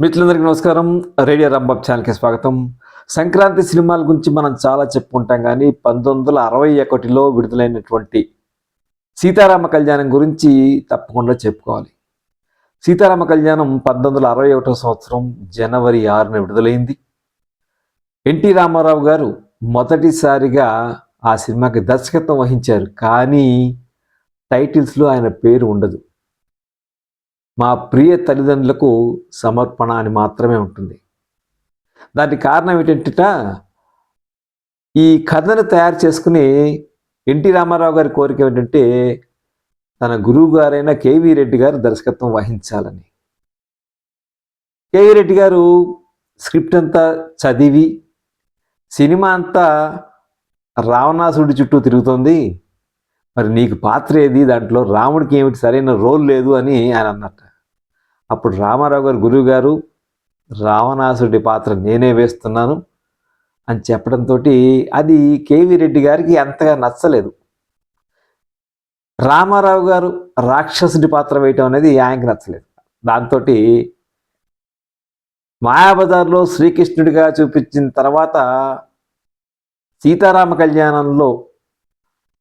మిత్రులందరికీ నమస్కారం. రేడియో రంబాబ్ ఛానల్కి స్వాగతం. సంక్రాంతి సినిమాల గురించి మనం చాలా చెప్పుకుంటాం కానీ పంతొమ్మిది వందల అరవై ఒకటిలో విడుదలైనటువంటి సీతారామ కళ్యాణం గురించి తప్పకుండా చెప్పుకోవాలి. సీతారామ కళ్యాణం పంతొమ్మిది వందల అరవై ఒకటో సంవత్సరం జనవరి ఆరున విడుదలైంది. ఎన్టీ రామారావు గారు మొదటిసారిగా ఆ సినిమాకి దర్శకత్వం వహించారు కానీ టైటిల్స్లో ఆయన పేరు ఉండదు. మా ప్రియ తల్లిదండ్రులకు సమర్పణ అని మాత్రమే ఉంటుంది. దానికి కారణం ఏంటంటే ఈ కథను తయారు చేసుకుని ఎన్టీ రామారావు గారి కోరిక ఏంటంటే తన గురువు గారైన కేవీ రెడ్డి గారు దర్శకత్వం వహించాలని. కేవీ రెడ్డి గారు స్క్రిప్ట్ అంతా చదివి సినిమా అంతా రావణాసుడి చుట్టూ తిరుగుతుంది. మరి నీకు పాత్ర ఏది? దాంట్లో రాముడికి ఏమిటి సరైన రోల్ లేదు అని ఆయన అన్నట్టు. అప్పుడు రామారావు గారు గురువు గారు రావణాసుడి పాత్ర నేనే వేస్తున్నాను అని చెప్పడంతో అది కేవీ రెడ్డి గారికి అంతగా నచ్చలేదు. రామారావు గారు రాక్షసుడి పాత్ర వేయటం అనేది ఆయనకి నచ్చలేదు. దాంతో మాయాబజార్లో శ్రీకృష్ణుడిగా చూపించిన తర్వాత సీతారామ కళ్యాణంలో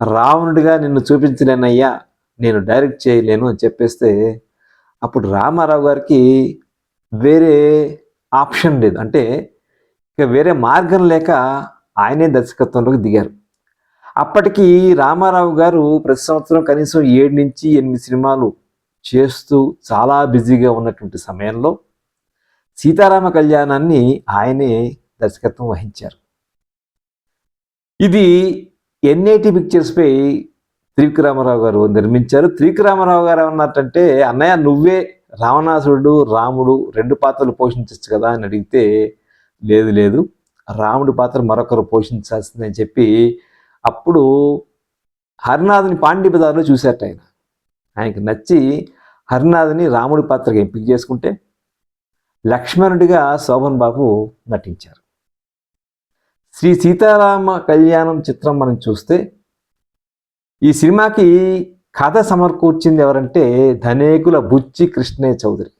రావణుడిగా నిన్ను చూపించలేనయ్యా నేను డైరెక్ట్ చేయలేను అని చెప్పేస్తే అప్పుడు రామారావు గారికి వేరే ఆప్షన్ లేదు. అంటే ఇక వేరే మార్గం లేక ఆయనే దర్శకత్వంలోకి దిగారు. అప్పటికి రామారావు గారు ప్రతి సంవత్సరం కనీసం ఏడు నుంచి ఎనిమిది సినిమాలు చేస్తూ చాలా బిజీగా ఉన్నటువంటి సమయంలో సీతారామ కళ్యాణాన్ని ఆయనే దర్శకత్వం వహించారు. ఇది ఎన్ఐటి పిక్చర్స్పై త్రివిక్రమారావు గారు నిర్మించారు. త్రివిక్రమారావు గారు ఏమన్నారంటే అన్నయ్య నువ్వే రావణాసురుడు రాముడు రెండు పాత్రలు పోషించవచ్చు కదా? అని అడిగితే లేదు లేదు. రాముడి పాత్ర మరొకరు పోషించాల్సిందని చెప్పి అప్పుడు హరినాథుని పాండ్య బజార్లో చూశారట ఆయన. ఆయనకి నచ్చి హరినాథుని రాముడి పాత్రగా ఎంపిక చేసుకుంటే లక్ష్మణుడిగా శోభన్ బాబు నటించారు. శ్రీ సీతారామ కళ్యాణం చిత్రం మనం చూస్తే ఈ సినిమాకి కథ సమర్కూర్చింది ఎవరంటే ధనేకుల బుచ్చి కృష్ణే చౌదరి.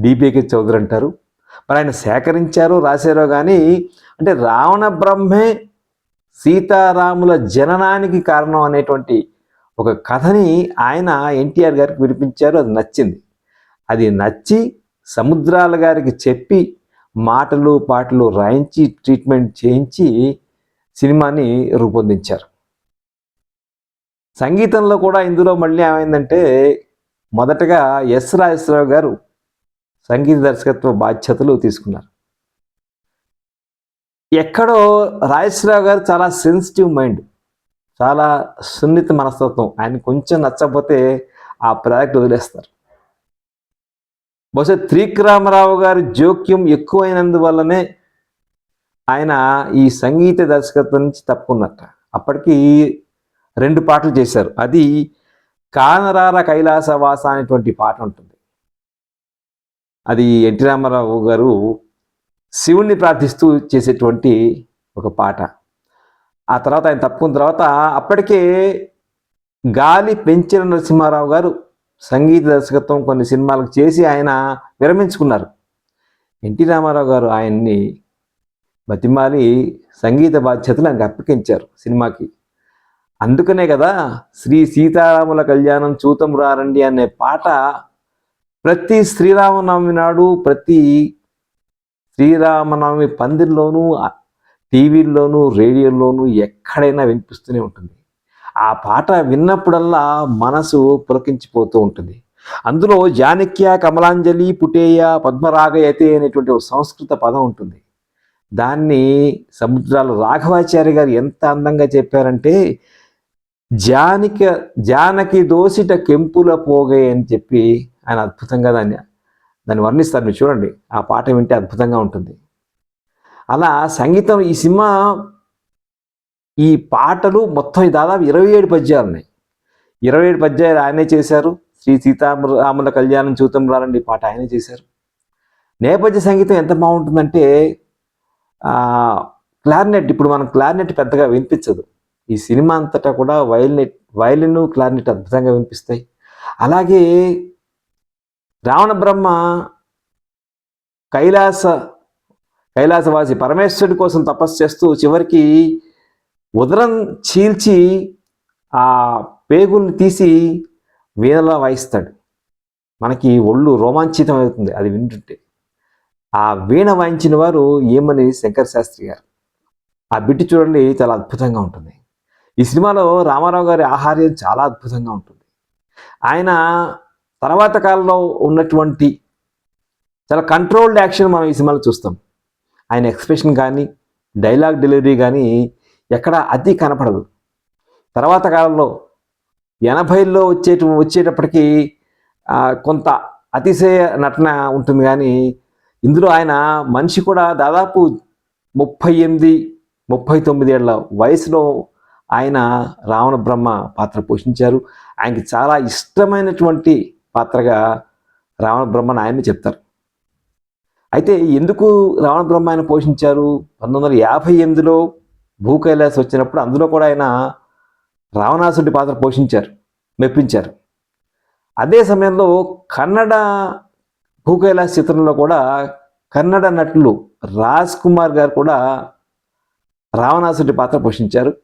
డిపికే చౌదరి అంటారు. మరి ఆయన సేకరించారో రాశారో కానీ అంటే రావణ బ్రహ్మే సీతారాముల జననానికి కారణం అనేటువంటి ఒక కథని ఆయన ఎన్టీఆర్ గారికి వినిపించారు. అది నచ్చింది. అది నచ్చి సముద్రాల గారికి చెప్పి మాటలు పాటలు రాయించి ట్రీట్మెంట్ చేయించి సినిమాని రూపొందించారు. సంగీతంలో కూడా ఇందులో మళ్ళీ ఏమైందంటే మొదటగా ఎస్ రాజేశ్వరరావు గారు సంగీత దర్శకత్వ బాధ్యతలు తీసుకున్నారు. ఎక్కడో రాజేశ్వరరావు గారు చాలా సెన్సిటివ్ మైండ్ చాలా సున్నిత మనస్తత్వం. ఆయన కొంచెం నచ్చకపోతే ఆ ప్రాజెక్ట్ వదిలేస్తారు. బహుశా త్రికరామరావు గారి జోక్యం ఎక్కువైనందువల్లనే ఆయన ఈ సంగీత దర్శకత్వం నుంచి తప్పుకున్నట్ట. అప్పటికి రెండు పాటలు చేశారు. అది కానరార కైలాసవాస అనేటువంటి పాట ఉంటుంది. అది ఎన్టీ రామారావు గారు శివుణ్ణి ప్రార్థిస్తూ చేసేటువంటి ఒక పాట. ఆ తర్వాత ఆయన తప్పుకున్న తర్వాత అప్పటికే గాలి పెంచిన నరసింహారావు గారు సంగీత దర్శకత్వం కొన్ని సినిమాలకు చేసి ఆయన విరమించుకున్నారు. ఎన్టీ రామారావు గారు ఆయన్ని బతిమాలి సంగీత బాధ్యతలు ఆయనకు అప్పగించారు సినిమాకి. అందుకనే కదా శ్రీ సీతారాముల కళ్యాణం చూతం రారండి అనే పాట ప్రతి శ్రీరామనవమి నాడు ప్రతి శ్రీరామనవమి పందిర్లోనూ టీవీల్లోనూ రేడియోల్లోనూ ఎక్కడైనా వినిపిస్తూనే ఉంటుంది. ఆ పాట విన్నప్పుడల్లా మనసు పులకించిపోతూ ఉంటుంది. అందులో జానక్య కమలాంజలి పుటేయ పద్మరాగయతే అనేటువంటి ఒక సంస్కృత పదం ఉంటుంది. దాన్ని సముద్రాల రాఘవాచార్య గారు ఎంత అందంగా చెప్పారంటే జానిక జానకి దోసిట కెంపుల పోగే అని చెప్పి ఆయన అద్భుతంగా దాన్ని దాన్ని వర్ణిస్తారు. మీరు చూడండి ఆ పాట వింటే అద్భుతంగా ఉంటుంది. అలా సంగీతం ఈ సినిమా ఈ పాటలు మొత్తం దాదాపు ఇరవై ఏడు పద్యాలు ఉన్నాయి. ఇరవై ఏడు పద్యాలు ఆయనే చేశారు. శ్రీ సీతారాముల కళ్యాణం చూతం రారండి ఈ పాట ఆయనే చేశారు. నేపథ్య సంగీతం ఎంత బాగుంటుందంటే క్లారినెట్ ఇప్పుడు మనం క్లారినెట్ పెద్దగా వినిపించదు. ఈ సినిమా అంతటా కూడా వైలినెట్ వైలిన్ క్లారినెట్ అద్భుతంగా వినిపిస్తాయి. అలాగే రావణ బ్రహ్మ కైలాస కైలాసవాసి పరమేశ్వరుడి కోసం తపస్సు చేస్తూ చివరికి ఉదరం చీల్చి ఆ పేగుల్ని తీసి వీణలా వాయిస్తాడు. మనకి ఒళ్ళు రోమాంచితం అవుతుంది అది వింటుంటే. ఆ వీణ వాయించిన వారు ఏమని శంకర్ శాస్త్రి గారు? ఆ బిడ్డ చూడండి చాలా అద్భుతంగా ఉంటుంది. ఈ సినిమాలో రామారావు గారి ఆహార్యం చాలా అద్భుతంగా ఉంటుంది. ఆయన తర్వాత కాలంలో ఉన్నటువంటి చాలా కంట్రోల్డ్ యాక్షన్ మనం ఈ సినిమాలో చూస్తాం. ఆయన ఎక్స్ప్రెషన్ కానీ డైలాగ్ డెలివరీ కానీ ఎక్కడ అతి కనపడదు. తర్వాత కాలంలో ఎనభైలో వచ్చే వచ్చేటప్పటికీ కొంత అతిశయ నటన ఉంటుంది కానీ ఇందులో ఆయన మనిషి కూడా దాదాపు ముప్పై ఎనిమిది ముప్పై తొమ్మిది ఏళ్ళ వయసులో ఆయన రావణ బ్రహ్మ పాత్ర పోషించారు. ఆయనకి చాలా ఇష్టమైనటువంటి పాత్రగా రావణ బ్రహ్మను ఆయన్ని చెప్తారు. అయితే ఎందుకు రావణ బ్రహ్మ ఆయన పోషించారు? పంతొమ్మిది వందల యాభై ఎనిమిదిలో భూ కైలాస్ వచ్చినప్పుడు అందులో కూడా ఆయన రావణాసుడి పాత్ర పోషించారు మెప్పించారు. అదే సమయంలో కన్నడ భూ కైలాస్ చిత్రంలో కూడా కన్నడ నటులు రాజ్ కుమార్ గారు కూడా రావణాసుడి పాత్ర పోషించారు.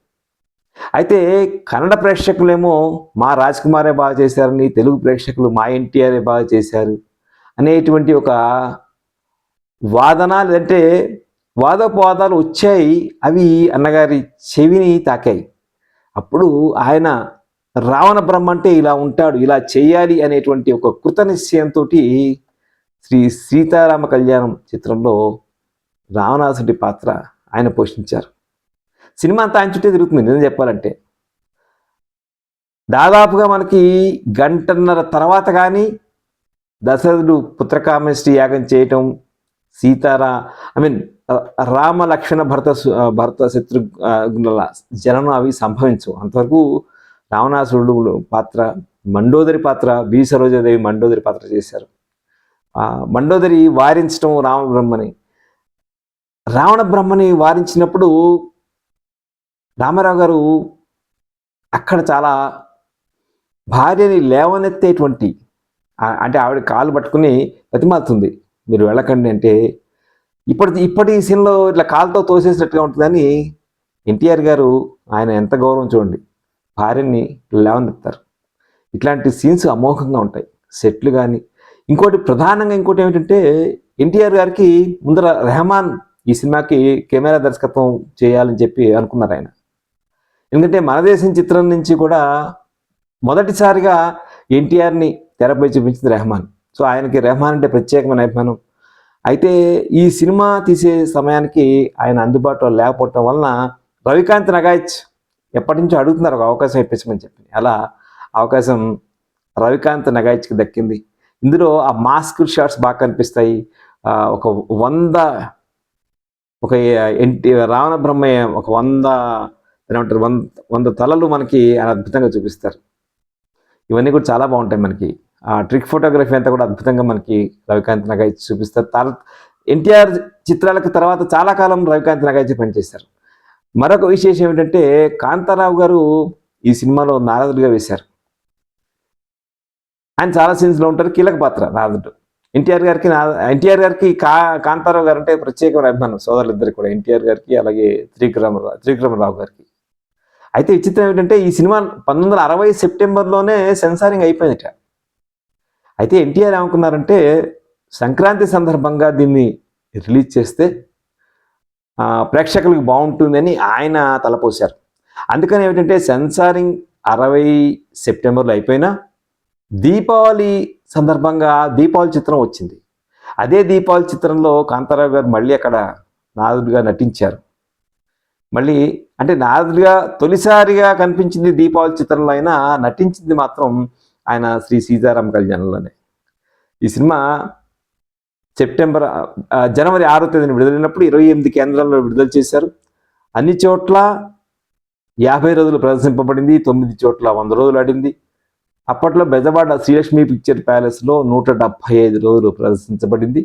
అయితే కన్నడ ప్రేక్షకులేమో మా రాజ్ కుమారే బాగా చేశారని తెలుగు ప్రేక్షకులు మా ఎన్టీఆరే బాగా చేశారు అనేటువంటి ఒక వాదన లేదంటే వాదోపవాదాలు వచ్చాయి అవి అన్నగారి చెవిని తాకాయి. అప్పుడు ఆయన రావణ బ్రహ్మ అంటే ఇలా ఉంటాడు ఇలా చేయాలి అనేటువంటి ఒక కృత నిశ్చయంతో శ్రీ సీతారామ కళ్యాణం చిత్రంలో రావణాసుడి పాత్ర ఆయన పోషించారు. సినిమా అంతా ఆయన చుట్టే తిరుగుతుంది నిజం చెప్పాలంటే. దాదాపుగా మనకి గంటన్నర తర్వాత కానీ దశరథుడు పుత్రకామేష్టి యాగం చేయటం సీతారా ఐ మీన్ రామ లక్ష్మణ భరత సు- భరత శత్రుఘ్నుల జనం అవి సంభవించవు. అంతవరకు రావణాసురుడు పాత్ర మండోదరి పాత్ర బి సరోజాదేవి మండోదరి పాత్ర చేశారు. మండోదరి వారించడం రామ బ్రహ్మని. రావణ బ్రహ్మని వారించినప్పుడు రామారావు గారు అక్కడ చాలా భార్యని లేవనెత్తేటువంటి అంటే ఆవిడ కాలు పట్టుకుని బతిమాలుతుంది. మీరు వెళ్ళకండి అంటే ఇప్పటి ఇప్పటి సీన్లో ఇట్లా కాలుతో తోసేసినట్టుగా ఉంటుందని ఎన్టీఆర్ గారు ఆయన ఎంత గౌరవం చూడండి. భార్యని లేవనెత్తారు. ఇట్లాంటి సీన్స్ అమోఘంగా ఉంటాయి. సెట్లు కానీ ఇంకోటి ప్రధానంగా ఇంకోటి ఏమిటంటే ఎన్టీఆర్ గారికి ముందర రెహమాన్ ఈ సినిమాకి కెమెరా దర్శకత్వం చేయాలని చెప్పి అనుకున్నారు ఆయన. ఎందుకంటే మన దేశం చిత్రం నుంచి కూడా మొదటిసారిగా ఎన్టీఆర్ని తెరపై చూపించింది రెహమాన్. సో ఆయనకి రెహమాన్ అంటే ప్రత్యేకమైన అభిమానం. అయితే ఈ సినిమా తీసే సమయానికి ఆయన అందుబాటులో లేకపోవటం వలన రవికాంత్ నగాయచ్ ఎప్పటి నుంచో అడుగుతున్నారు ఒక అవకాశం ఇప్పించమని చెప్పి. అలా అవకాశం రవికాంత్ నగాయచ్కి దక్కింది. ఇందులో ఆ మాస్క్ షాట్స్ బాగా కనిపిస్తాయి. ఒక వంద ఒక ఎన్టీ రావణ బ్రహ్మయ్య ఒక వంద ఏమంటారు వంద వంద తలలు మనకి అద్భుతంగా చూపిస్తారు. ఇవన్నీ కూడా చాలా బాగుంటాయి మనకి. ఆ ట్రిక్ ఫోటోగ్రఫీ అంతా కూడా అద్భుతంగా మనకి రవికాంత్ నగాయచ్ చూపిస్తారు. తర్వాత ఎన్టీఆర్ చిత్రాలకు తర్వాత చాలా కాలం రవికాంత్ నగాయచ్ పనిచేశారు. మరొక విశేషం ఏమిటంటే కాంతారావు గారు ఈ సినిమాలో నారదుడిగా వేశారు. ఆయన చాలా సీన్స్లో ఉంటారు. కీలక పాత్ర నారదుడు. ఎన్టీఆర్ గారికి నా ఎన్టీఆర్ గారికి కా కాంతారావు గారు అంటే ప్రత్యేకమైన అభిమానం. సోదరులు ఇద్దరు కూడా. ఎన్టీఆర్ గారికి అలాగే త్రివిక్రమరావు త్రివిక్రమరావు గారికి. అయితే విచిత్రం ఏంటంటే ఈ సినిమా పంతొమ్మిది వందల అరవై సెప్టెంబర్లోనే సెన్సారింగ్ అయిపోయిందట. అయితే ఎన్టీఆర్ ఏమనుకున్నారంటే సంక్రాంతి సందర్భంగా దీన్ని రిలీజ్ చేస్తే ప్రేక్షకులకు బాగుంటుందని ఆయన తలపోశారు. అందుకని ఏమిటంటే సెన్సారింగ్ అరవై సెప్టెంబర్లో అయిపోయినా దీపావళి సందర్భంగా దీపావళి చిత్రం వచ్చింది. అదే దీపావళి చిత్రంలో కాంతారావు గారు మళ్ళీ అక్కడ నారదుడిగా నటించారు. మళ్ళీ అంటే నారదుడిగా తొలిసారిగా కనిపించింది దీపావళి చిత్రంలో అయినా నటించింది మాత్రం ఆయన శ్రీ సీతారాం కళ్యాణంలోనే. ఈ సినిమా సెప్టెంబర్ జనవరి ఆరో తేదీన విడుదలైనప్పుడు ఇరవై ఎనిమిది కేంద్రాల్లో విడుదల చేశారు. అన్ని చోట్ల యాభై రోజులు ప్రదర్శింపబడింది తొమ్మిది చోట్ల వంద రోజులు ఆడింది. అప్పట్లో బెజవాడ శ్రీలక్ష్మి పిక్చర్ ప్యాలెస్లో నూట డెబ్భై ఐదు రోజులు ప్రదర్శించబడింది.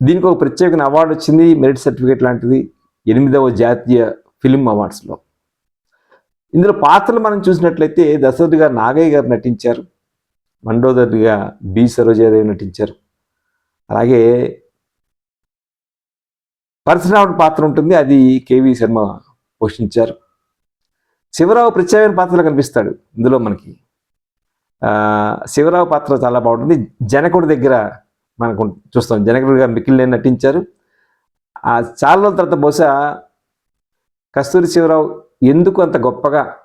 దీనికి ఒక ప్రత్యేకమైన అవార్డు వచ్చింది మెరిట్ సర్టిఫికేట్ లాంటిది. ఎనిమిదవ జాతీయ ఫిలిం అవార్డ్స్లో. ఇందులో పాత్రలు మనం చూసినట్లయితే దశరథుడిగా గారు నాగయ్య గారు నటించారు. మండోదరిగా బి సరోజాదేవి నటించారు. అలాగే పరశురాముడి పాత్ర ఉంటుంది. అది కేవి శర్మ పోషించారు. శివరావు ప్రత్యేకమైన పాత్రలో కనిపిస్తాడు ఇందులో మనకి. శివరావు పాత్ర చాలా బాగుంటుంది. జనకుడి దగ్గర మనకు చూస్తాం. జనకుడిగా గారు నటించారు. ఆ చాలా రోజుల తర్వాత బహుశా కస్తూరి శివరావు ఎందుకు అంత గొప్పగా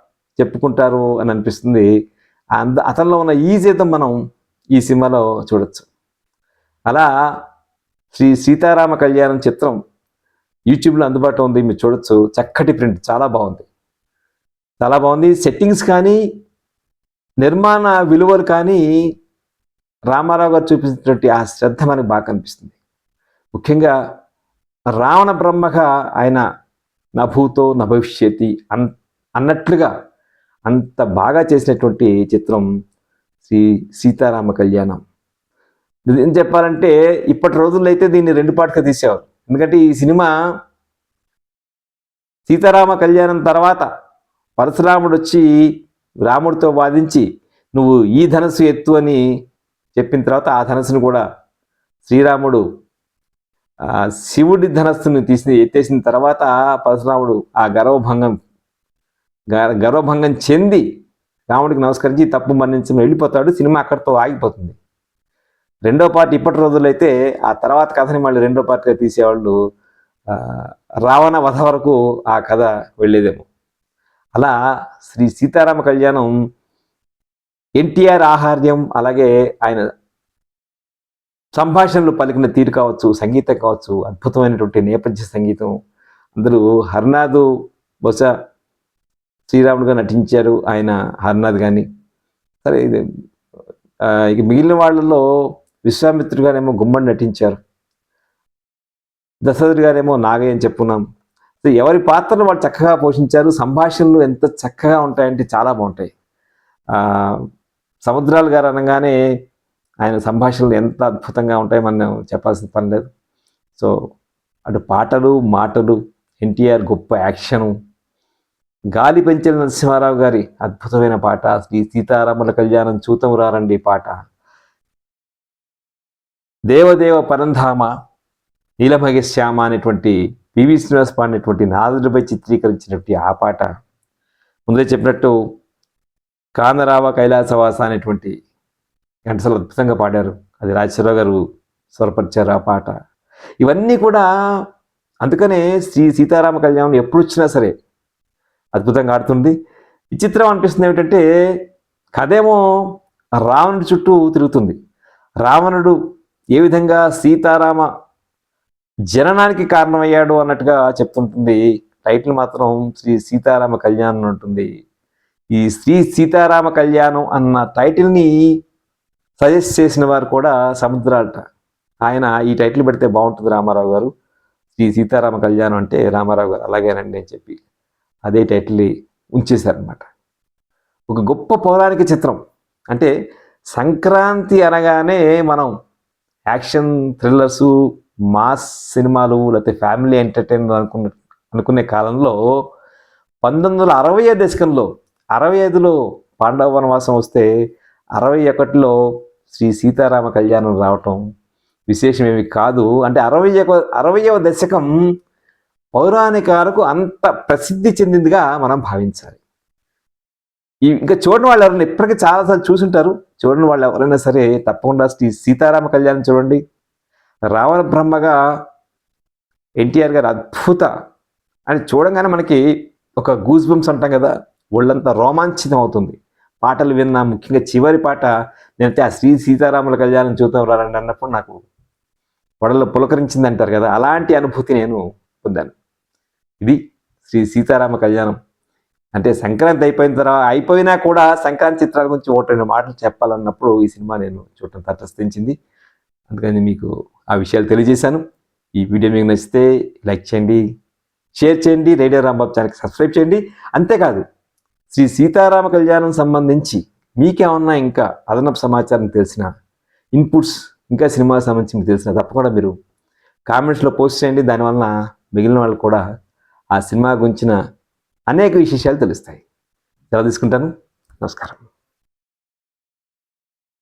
చెప్పుకుంటారు అని అనిపిస్తుంది. అంద అతనిలో ఉన్న ఈ జీతం మనం ఈ సినిమాలో చూడొచ్చు. అలా శ్రీ సీతారామ కళ్యాణం చిత్రం యూట్యూబ్లో అందుబాటులో ఉంది మీరు చూడొచ్చు. చక్కటి ప్రింట్ చాలా బాగుంది. చాలా బాగుంది. సెట్టింగ్స్ కానీ నిర్మాణ విలువలు కానీ రామారావు గారు చూపించినటువంటి ఆ శ్రద్ధ మనకు బాగా కనిపిస్తుంది. ముఖ్యంగా రావణ బ్రహ్మగా ఆయన నభూతో నభవిష్యతి అన్ అన్నట్లుగా అంత బాగా చేసినటువంటి చిత్రం శ్రీ సీతారామ కళ్యాణం. ఏం చెప్పాలంటే ఇప్పటి రోజుల్లో అయితే దీన్ని రెండు పాటగా తీసేవారు. ఎందుకంటే ఈ సినిమా సీతారామ కళ్యాణం తర్వాత పరశురాముడు వచ్చి రాముడితో వాదించి నువ్వు ఈ ధనస్సు ఎత్తు అని చెప్పిన తర్వాత ఆ ధనస్సును కూడా శ్రీరాముడు శివుడి ధనస్సుని తీసి ఎత్తేసిన తర్వాత పరశురాముడు ఆ గర్వభంగం గ- గర్వభంగం చెంది రాముడికి నమస్కరించి తప్పు మన్నించి వెళ్ళిపోతాడు సినిమా అక్కడితో ఆగిపోతుంది. రెండో పార్ట్ ఇప్పటి రోజుల్లో అయితే ఆ తర్వాత కథని మళ్ళీ రెండో పార్ట్గా తీసేవాళ్ళు రావణ వధ వరకు ఆ కథ వెళ్ళేదేమో. అలా శ్రీ సీతారామ కళ్యాణం ఎన్టీఆర్ ఆహార్యం అలాగే ఆయన సంభాషణలు పలికిన తీరు కావచ్చు సంగీతం కావచ్చు అద్భుతమైనటువంటి నేపథ్య సంగీతం. అందరూ హర్నాథ్ బహుశా శ్రీరాముడుగా నటించారు ఆయన హర్నాథ్ కానీ సరే ఇది ఇక మిగిలిన వాళ్ళలో విశ్వామిత్రుడు గారేమో గుమ్మడి నటించారు. దశరథుడు గారేమో నాగయ్య అని చెప్పున్నాం. ఎవరి పాత్రలు వాళ్ళు చక్కగా పోషించారు సంభాషణలు ఎంత చక్కగా ఉంటాయంటే చాలా బాగుంటాయి. సముద్రాలు గారు అనగానే ఆయన సంభాషణలు ఎంత అద్భుతంగా ఉంటాయో మనం చెప్పాల్సిన పని లేదు. సో అటు పాటలు మాటలు ఎన్టీఆర్ గొప్ప యాక్షను గాలి పెంచిన నరసింహారావు గారి అద్భుతమైన పాట శ్రీ సీతారాముల కళ్యాణం చూతము రారండి పాట. దేవదేవ పరంధామ నీలమగ శ్యామ అనేటువంటి పివి శ్రీనివాస్ పాడినటువంటి నాదుడిపై చిత్రీకరించినటువంటి ఆ పాట. ముందే చెప్పినట్టు కానరావ కైలాసవాస అనేటువంటి ఘంటసలు అద్భుతంగా పాడారు. అది రాజేశ్వరరావు గారు స్వరపరిచారు ఆ పాట. ఇవన్నీ కూడా అందుకనే శ్రీ సీతారామ కళ్యాణం ఎప్పుడు వచ్చినా సరే అద్భుతంగా ఆడుతుంది. విచిత్రం అనిపిస్తుంది ఏమిటంటే కథేమో రావణుడి చుట్టూ తిరుగుతుంది. రావణుడు ఏ విధంగా సీతారామ జననానికి కారణమయ్యాడు అన్నట్టుగా చెప్తుంటుంది. టైటిల్ మాత్రం శ్రీ సీతారామ కళ్యాణం ఉంటుంది. ఈ శ్రీ సీతారామ కళ్యాణం అన్న టైటిల్ని సజెస్ట్ చేసిన వారు కూడా సముద్రాలట. ఆయన ఈ టైటిల్ పెడితే బాగుంటుంది రామారావు గారు. శ్రీ సీతారామ కళ్యాణం అంటే రామారావు గారు అలాగేనండి అని చెప్పి అదే టైటిల్ ఉంచేశారనమాట ఒక గొప్ప పౌరాణిక చిత్రం. అంటే సంక్రాంతి అనగానే మనం యాక్షన్ థ్రిల్లర్సు మాస్ సినిమాలు లేకపోతే ఫ్యామిలీ ఎంటర్టైనర్ అనుకున్న అనుకునే కాలంలో పంతొమ్మిది వందల అరవై దశకంలో అరవై ఐదులో పాండవ వనవాసం వస్తే అరవై ఒకటిలో శ్రీ సీతారామ కళ్యాణం రావటం విశేషమేమి కాదు. అంటే అరవై అరవయవ దశకం పౌరాణికాలకు అంత ప్రసిద్ధి చెందిందిగా మనం భావించాలి. ఈ ఇంకా చూడని వాళ్ళు ఎవరైనా ఇప్పటికీ చాలాసార్లు చూసుంటారు. చూడని వాళ్ళు ఎవరైనా సరే తప్పకుండా శ్రీ సీతారామ కళ్యాణం చూడండి. రావణ బ్రహ్మగా ఎన్టీఆర్ గారు అద్భుత అని చూడంగానే మనకి ఒక గూజ్ బంప్స్ అంటాం కదా ఒళ్ళంతా రోమాంచితం అవుతుంది పాటలు విన్నా ముఖ్యంగా చివరి పాట నేనైతే ఆ శ్రీ సీతారాముల కళ్యాణం చూద్దాం రారండి అన్నప్పుడు నాకు వడలో పులకరించింది అంటారు కదా అలాంటి అనుభూతి నేను పొందాను. ఇది శ్రీ సీతారామ కళ్యాణం. అంటే సంక్రాంతి అయిపోయిన తర్వాత అయిపోయినా కూడా సంక్రాంతి చిత్రాల గురించి ఒకటి రెండు మాటలు చెప్పాలన్నప్పుడు ఈ సినిమా నేను చూడటం తటస్థించింది. అందుకని మీకు ఆ విషయాలు తెలియజేశాను. ఈ వీడియో మీకు నచ్చితే లైక్ చేయండి షేర్ చేయండి రేడియో రాంబాబు ఛానల్కి సబ్స్క్రైబ్ చేయండి. అంతేకాదు శ్రీ సీతారామ కళ్యాణం సంబంధించి మీకేమన్నా ఇంకా అదనపు సమాచారం తెలిసిన ఇన్పుట్స్ ఇంకా సినిమా సంబంధించి మీకు తెలిసిన తప్పకుండా మీరు కామెంట్స్లో పోస్ట్ చేయండి. దానివల్ల మిగిలిన వాళ్ళు కూడా ఆ సినిమా గురించిన అనేక విశేషాలు తెలుస్తాయి. సెలవు తీసుకుంటాను. నమస్కారం.